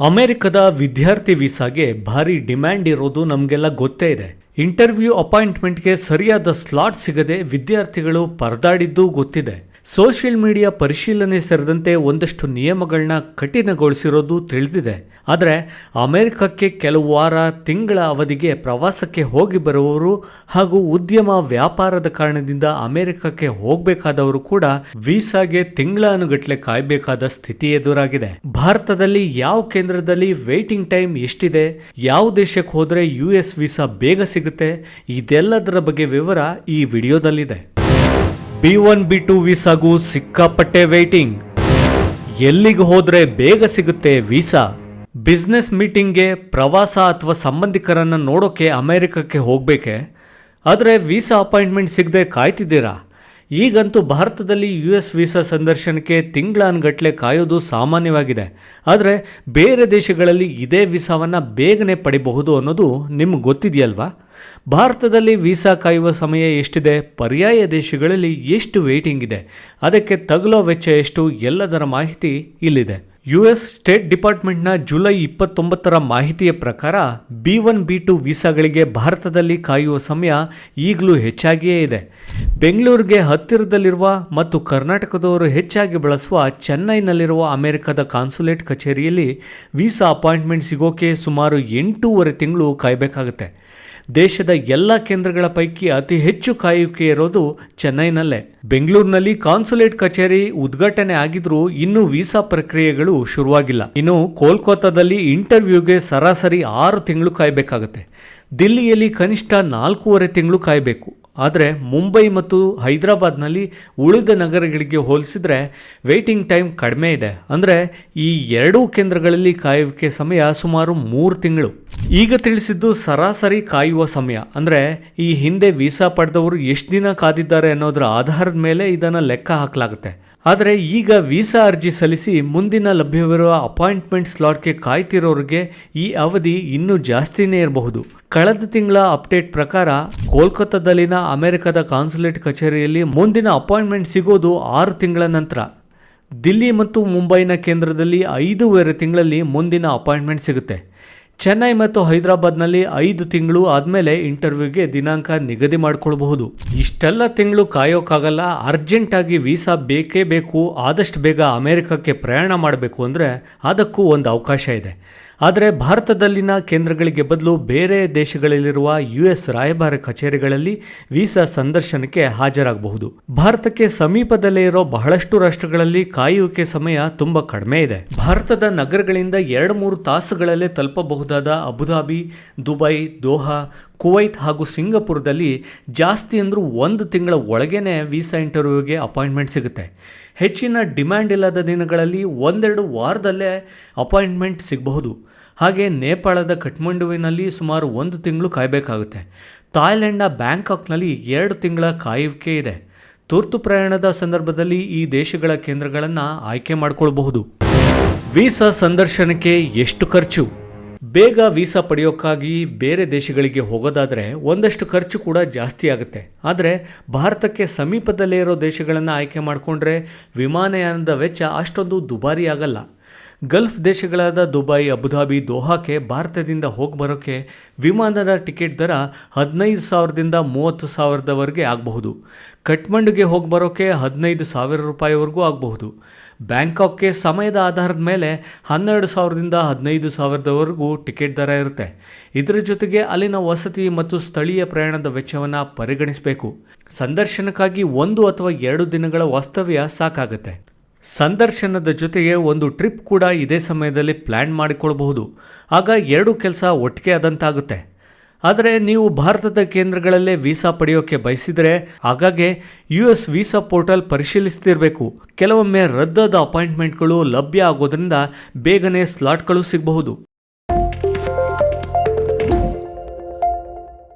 ಅಮೆರಿಕದ ವಿದ್ಯಾರ್ಥಿ ವೀಸಾಗೆ ಭಾರಿ ಡಿಮ್ಯಾಂಡ್ ಇರೋದು ನಮಗೆಲ್ಲ ಗೊತ್ತೇ ಇದೆ. ಇಂಟರ್ವ್ಯೂ ಅಪಾಯಿಂಟ್ಮೆಂಟ್ಗೆ ಸರಿಯಾದ ಸ್ಲಾಟ್ ಸಿಗದೆ ವಿದ್ಯಾರ್ಥಿಗಳು ಪರದಾಡಿದ್ದೂ ಗೊತ್ತಿದೆ. ಸೋಷಿಯಲ್ ಮೀಡಿಯಾ ಪರಿಶೀಲನೆ ಸೇರಿದಂತೆ ಒಂದಷ್ಟು ನಿಯಮಗಳನ್ನ ಕಠಿಣಗೊಳಿಸಿರೋದು ತಿಳಿದಿದೆ. ಆದರೆ ಅಮೆರಿಕಕ್ಕೆ ಕೆಲವು ವಾರ, ತಿಂಗಳ ಅವಧಿಗೆ ಪ್ರವಾಸಕ್ಕೆ ಹೋಗಿ ಬರುವವರು ಹಾಗೂ ಉದ್ಯಮ ವ್ಯಾಪಾರದ ಕಾರಣದಿಂದ ಅಮೆರಿಕಕ್ಕೆ ಹೋಗಬೇಕಾದವರು ಕೂಡ ವೀಸಾಗೆ ತಿಂಗಳಾನುಗಟ್ಲೆ ಕಾಯಬೇಕಾದ ಸ್ಥಿತಿ ಎದುರಾಗಿದೆ. ಭಾರತದಲ್ಲಿ ಯಾವ ಕೇಂದ್ರದಲ್ಲಿ ವೇಟಿಂಗ್ ಟೈಮ್ ಎಷ್ಟಿದೆ, ಯಾವ ದೇಶಕ್ಕೆ ಹೋದರೆ ಯು ಎಸ್ ವೀಸಾ ಬೇಗ ಸಿಗುತ್ತೆ. ಇದೆಲ್ಲದರ ಬಗ್ಗೆ ವಿವರ ಈ ವಿಡಿಯೋದಲ್ಲಿದೆ. ಬಿ ಒನ್, ಬಿ ಟು ವೀಸಾಗೂ ಸಿಕ್ಕಾಪಟ್ಟೆ ವೇಟಿಂಗ್ ಎಲ್ಲಿಗೆ ಹೋದರೆ ಬೇಗ ಸಿಗುತ್ತೆ ವೀಸಾ? ಬಿಸ್ನೆಸ್ ಮೀಟಿಂಗ್ಗೆ ಪ್ರವಾಸ ಅಥವಾ ಸಂಬಂಧಿಕರನ್ನು ನೋಡೋಕೆ ಅಮೆರಿಕಕ್ಕೆ ಹೋಗಬೇಕೆ? ಆದರೆ ವೀಸಾ ಅಪಾಯಿಂಟ್ಮೆಂಟ್ ಸಿಗದೆ ಕಾಯ್ತಿದ್ದೀರಾ? ಈಗಂತೂ ಭಾರತದಲ್ಲಿ ಯು ಎಸ್ ವೀಸಾ ಸಂದರ್ಶನಕ್ಕೆ ತಿಂಗಳಾನ್ಗಟ್ಲೆ ಕಾಯೋದು ಸಾಮಾನ್ಯವಾಗಿದೆ. ಆದರೆ ಬೇರೆ ದೇಶಗಳಲ್ಲಿ ಇದೇ ವೀಸಾವನ್ನು ಬೇಗನೆ ಪಡಿಬಹುದು ಅನ್ನೋದು ನಿಮ್ಗೆ ಗೊತ್ತಿದೆಯಲ್ವಾ? ಭಾರತದಲ್ಲಿ ವೀಸಾ ಕಾಯುವ ಸಮಯ ಎಷ್ಟಿದೆ? ಪರ್ಯಾಯ ದೇಶಗಳಲ್ಲಿ ಎಷ್ಟು ವೇಟಿಂಗ್ ಇದೆ? ಅದಕ್ಕೆ ತಗಲೋ ವೆಚ್ಚ ಎಷ್ಟು? ಎಲ್ಲದರ ಮಾಹಿತಿ ಇಲ್ಲಿದೆ. ಯು ಎಸ್ ಸ್ಟೇಟ್ ಡಿಪಾರ್ಟ್ಮೆಂಟ್ನ ಜುಲೈ ಇಪ್ಪತ್ತೊಂಬತ್ತರ ಮಾಹಿತಿಯ ಪ್ರಕಾರ ಬಿ ಒನ್ ಬಿ ಟು ವೀಸಾಗಳಿಗೆ ಭಾರತದಲ್ಲಿ ಕಾಯುವ ಸಮಯ ಈಗಲೂ ಹೆಚ್ಚಾಗಿಯೇ ಇದೆ. ಬೆಂಗಳೂರಿಗೆ ಹತ್ತಿರದಲ್ಲಿರುವ ಮತ್ತು ಕರ್ನಾಟಕದವರು ಹೆಚ್ಚಾಗಿ ಬಳಸುವ ಚೆನ್ನೈನಲ್ಲಿರುವ ಅಮೆರಿಕದ ಕಾನ್ಸುಲೇಟ್ ಕಚೇರಿಯಲ್ಲಿ ವೀಸಾ ಅಪಾಯಿಂಟ್ಮೆಂಟ್ ಸಿಗೋಕೆ ಸುಮಾರು ಎಂಟೂವರೆ ತಿಂಗಳು ಕಾಯಬೇಕಾಗುತ್ತೆ. ದೇಶದ ಎಲ್ಲ ಕೇಂದ್ರಗಳ ಪೈಕಿ ಅತಿ ಹೆಚ್ಚು ಕಾಯುವಿಕೆ ಇರೋದು ಚೆನ್ನೈನಲ್ಲೇ. ಬೆಂಗಳೂರಿನಲ್ಲಿ ಕಾನ್ಸುಲೇಟ್ ಕಚೇರಿ ಉದ್ಘಾಟನೆ ಆಗಿದ್ರೂ ಇನ್ನೂ ವೀಸಾ ಪ್ರಕ್ರಿಯೆಗಳು ಶುರುವಾಗಿಲ್ಲ. ಇನ್ನು ಕೋಲ್ಕತ್ತಾದಲ್ಲಿ ಇಂಟರ್ವ್ಯೂಗೆ ಸರಾಸರಿ ಆರು ತಿಂಗಳು ಕಾಯಬೇಕಾಗುತ್ತೆ. ದಿಲ್ಲಿಯಲ್ಲಿ ಕನಿಷ್ಠ ನಾಲ್ಕೂವರೆ ತಿಂಗಳು ಕಾಯಬೇಕು. ಆದರೆ ಮುಂಬೈ ಮತ್ತು ಹೈದರಾಬಾದ್ನಲ್ಲಿ ಉಳಿದ ನಗರಗಳಿಗೆ ಹೋಲಿಸಿದರೆ ವೇಟಿಂಗ್ ಟೈಮ್ ಕಡಿಮೆ ಇದೆ. ಅಂದರೆ ಈ ಎರಡೂ ಕೇಂದ್ರಗಳಲ್ಲಿ ಕಾಯುವಿಕೆ ಸಮಯ ಸುಮಾರು ಮೂರು ತಿಂಗಳು. ಈಗ ತಿಳಿಸಿದ್ದು ಸರಾಸರಿ ಕಾಯುವ ಸಮಯ. ಅಂದರೆ ಈ ಹಿಂದೆ ವೀಸಾ ಪಡೆದವರು ಎಷ್ಟು ದಿನ ಕಾದಿದ್ದಾರೆ ಅನ್ನೋದರ ಆಧಾರದ ಮೇಲೆ ಇದನ್ನು ಲೆಕ್ಕ ಹಾಕಲಾಗುತ್ತೆ. ಆದರೆ ಈಗ ವೀಸಾ ಅರ್ಜಿ ಸಲ್ಲಿಸಿ ಮುಂದಿನ ಲಭ್ಯವಿರುವ ಅಪಾಯಿಂಟ್ಮೆಂಟ್ ಸ್ಲಾಟ್ಗೆ ಕಾಯ್ತಿರೋರಿಗೆ ಈ ಅವಧಿ ಇನ್ನೂ ಜಾಸ್ತಿನೇ ಇರಬಹುದು. ಕಳೆದ ತಿಂಗಳ ಅಪ್ಡೇಟ್ ಪ್ರಕಾರ ಕೋಲ್ಕತ್ತಾದಲ್ಲಿನ ಅಮೆರಿಕದ ಕಾನ್ಸುಲೇಟ್ ಕಚೇರಿಯಲ್ಲಿ ಮುಂದಿನ ಅಪಾಯಿಂಟ್ಮೆಂಟ್ ಸಿಗೋದು ಆರು ತಿಂಗಳ ನಂತರ. ದಿಲ್ಲಿ ಮತ್ತು ಮುಂಬೈನ ಕೇಂದ್ರದಲ್ಲಿ ಐದೂವರೆ ತಿಂಗಳಲ್ಲಿ ಮುಂದಿನ ಅಪಾಯಿಂಟ್ಮೆಂಟ್ ಸಿಗುತ್ತೆ. ಚೆನ್ನೈ ಮತ್ತು ಹೈದರಾಬಾದ್ನಲ್ಲಿ ಐದು ತಿಂಗಳು ಆದಮೇಲೆ ಇಂಟರ್ವ್ಯೂಗೆ ದಿನಾಂಕ ನಿಗದಿ ಮಾಡಿಕೊಳ್ಬಹುದು. ಇಷ್ಟೆಲ್ಲ ತಿಂಗಳು ಕಾಯೋಕ್ಕಾಗಲ್ಲ ಅರ್ಜೆಂಟಾಗಿ ವೀಸಾ ಬೇಕೇ ಬೇಕು, ಆದಷ್ಟು ಬೇಗ ಅಮೆರಿಕಕ್ಕೆ ಪ್ರಯಾಣ ಮಾಡಬೇಕು ಅಂದರೆ ಅದಕ್ಕೂ ಒಂದು ಅವಕಾಶ ಇದೆ. ಆದರೆ ಭಾರತದಲ್ಲಿನ ಕೇಂದ್ರಗಳಿಗೆ ಬದಲು ಬೇರೆ ದೇಶಗಳಲ್ಲಿರುವ ಯು ಎಸ್ ರಾಯಭಾರ ಕಚೇರಿಗಳಲ್ಲಿ ವೀಸಾ ಸಂದರ್ಶನಕ್ಕೆ ಹಾಜರಾಗಬಹುದು. ಭಾರತಕ್ಕೆ ಸಮೀಪದಲ್ಲೇ ಇರೋ ಬಹಳಷ್ಟು ರಾಷ್ಟ್ರಗಳಲ್ಲಿ ಕಾಯುವಿಕೆ ಸಮಯ ತುಂಬಾ ಕಡಿಮೆ ಇದೆ. ಭಾರತದ ನಗರಗಳಿಂದ ಎರಡು ಮೂರು ತಾಸುಗಳಲ್ಲೇ ತಲುಪಬಹುದಾದ Abu Dhabi, Dubai, Doha Kuwait ಹಾಗೂ ಸಿಂಗಪುರದಲ್ಲಿ ಜಾಸ್ತಿ ಅಂದರೂ ಒಂದು ತಿಂಗಳ ಒಳಗೇನೆ ವೀಸಾ ಇಂಟರ್ವ್ಯೂಗೆ ಅಪಾಯಿಂಟ್ಮೆಂಟ್ ಸಿಗುತ್ತೆ. ಹೆಚ್ಚಿನ ಡಿಮ್ಯಾಂಡ್ ಇಲ್ಲದ ದಿನಗಳಲ್ಲಿ ಒಂದೆರಡು ವಾರದಲ್ಲೇ ಅಪಾಯಿಂಟ್ಮೆಂಟ್ ಸಿಗಬಹುದು. ಹಾಗೆ ನೇಪಾಳದ ಕಠ್ಮಂಡುವಿನಲ್ಲಿ ಸುಮಾರು ಒಂದು ತಿಂಗಳು ಕಾಯಬೇಕಾಗುತ್ತೆ. ಥಾಯ್ಲೆಂಡ್ನ ಬ್ಯಾಂಕಾಕ್ನಲ್ಲಿ ಎರಡು ತಿಂಗಳ ಕಾಯುವಿಕೆ ಇದೆ. ತುರ್ತು ಪ್ರಯಾಣದ ಸಂದರ್ಭದಲ್ಲಿ ಈ ದೇಶಗಳ ಕೇಂದ್ರಗಳನ್ನು ಆಯ್ಕೆ ಮಾಡಿಕೊಳ್ಬಹುದು. ವೀಸಾ ಸಂದರ್ಶನಕ್ಕೆ ಎಷ್ಟು ಖರ್ಚು? ಬೇಗ ವೀಸಾ ಪಡೆಯೋಕ್ಕಾಗಿ ಬೇರೆ ದೇಶಗಳಿಗೆ ಹೋಗೋದಾದರೆ ಒಂದಷ್ಟು ಖರ್ಚು ಕೂಡ ಜಾಸ್ತಿ ಆಗುತ್ತೆ. ಆದರೆ ಭಾರತಕ್ಕೆ ಸಮೀಪದಲ್ಲೇ ಇರೋ ದೇಶಗಳನ್ನು ಆಯ್ಕೆ ಮಾಡಿಕೊಂಡ್ರೆ ವಿಮಾನಯಾನದ ವೆಚ್ಚ ಅಷ್ಟೊಂದು ದುಬಾರಿ ಆಗಲ್ಲ. ಗಲ್ಫ್ ದೇಶಗಳಾದ ದುಬೈ, ಅಬುಧಾಬಿ, ದೋಹಾಕ್ಕೆ ಭಾರತದಿಂದ ಹೋಗಿ ಬರೋಕ್ಕೆ ವಿಮಾನದ ಟಿಕೆಟ್ ದರ ಹದಿನೈದು ಸಾವಿರದಿಂದ ಮೂವತ್ತು ಸಾವಿರದವರೆಗೆ ಆಗಬಹುದು. ಕಠ್ಮಂಡುಗೆ ಹೋಗಿ ಬರೋಕ್ಕೆ ಹದಿನೈದು ಸಾವಿರ ರೂಪಾಯಿವರೆಗೂ ಆಗಬಹುದು. ಬ್ಯಾಂಕಾಕ್ಗೆ ಸಮಯದ ಆಧಾರದ ಮೇಲೆ ಹನ್ನೆರಡು ಸಾವಿರದಿಂದ ಹದಿನೈದು ಸಾವಿರದವರೆಗೂ ಟಿಕೆಟ್ ದರ ಇರುತ್ತೆ. ಇದರ ಜೊತೆಗೆ ಅಲ್ಲಿನ ವಸತಿ ಮತ್ತು ಸ್ಥಳೀಯ ಪ್ರಯಾಣದ ವೆಚ್ಚವನ್ನು ಪರಿಗಣಿಸಬೇಕು. ಸಂದರ್ಶನಕ್ಕಾಗಿ ಒಂದು ಅಥವಾ ಎರಡು ದಿನಗಳ ವಾಸ್ತವ್ಯ ಸಾಕಾಗುತ್ತೆ. ಸಂದರ್ಶನದ ಜೊತೆಗೆ ಒಂದು ಟ್ರಿಪ್ ಕೂಡ ಇದೇ ಸಮಯದಲ್ಲಿ ಪ್ಲ್ಯಾನ್ ಮಾಡಿಕೊಳ್ಬಹುದು. ಆಗ ಎರಡು ಕೆಲಸ ಒಟ್ಟಿಗೆ ಆದಂತಾಗುತ್ತೆ. ಆದರೆ ನೀವು ಭಾರತದ ಕೇಂದ್ರಗಳಲ್ಲೇ ವೀಸಾ ಪಡೆಯೋಕ್ಕೆ ಬಯಸಿದರೆ ಆಗಾಗ್ಗೆ ಯು ಎಸ್ ವೀಸಾ ಪೋರ್ಟಲ್ ಪರಿಶೀಲಿಸ್ತಿರಬೇಕು. ಕೆಲವೊಮ್ಮೆ ರದ್ದಾದ ಅಪಾಯಿಂಟ್ಮೆಂಟ್ಗಳು ಲಭ್ಯ ಆಗೋದ್ರಿಂದ ಬೇಗನೆ ಸ್ಲಾಟ್ಗಳು ಸಿಗಬಹುದು.